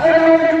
আম্বেদকরের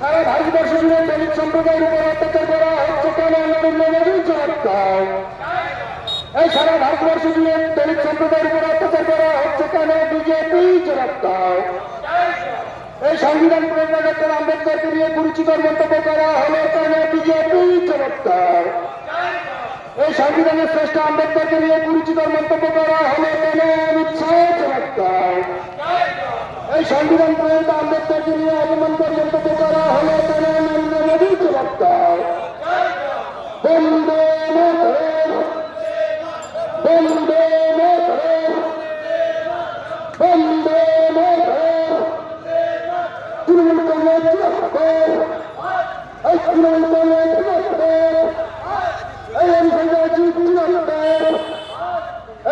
সারা ভারতবর্ষ জুড়ে দলিত সম্প্রদায়ের উপর অত্যাচার করা হচ্ছে কেন নরেন্দ্র জবাব এই সারা ভারতবর্ষ জুড়ে দলিত সম্প্রদায়ের উপর অত্যাচার করা হচ্ছে কেন? বিজেপি জবাব দাও এই সংবিধান প্রণেতা ডক্টর আম্বেদকরকে নিয়ে কুরুচিকর মন্তব্য করা হলো কেন? বিজেপি জবাব দাও এই সংবিধানের শ্রেষ্ঠ আম্বেদকরকে নিয়ে কুরুচিকর মন্তব্য করা হলো জবাব দাও এই সংবিধান প্রণেতা আম্বেদকরকে নিয়ে অপমানকর মন্তব্য করা হলো এই তৃণমূল কংগ্রেস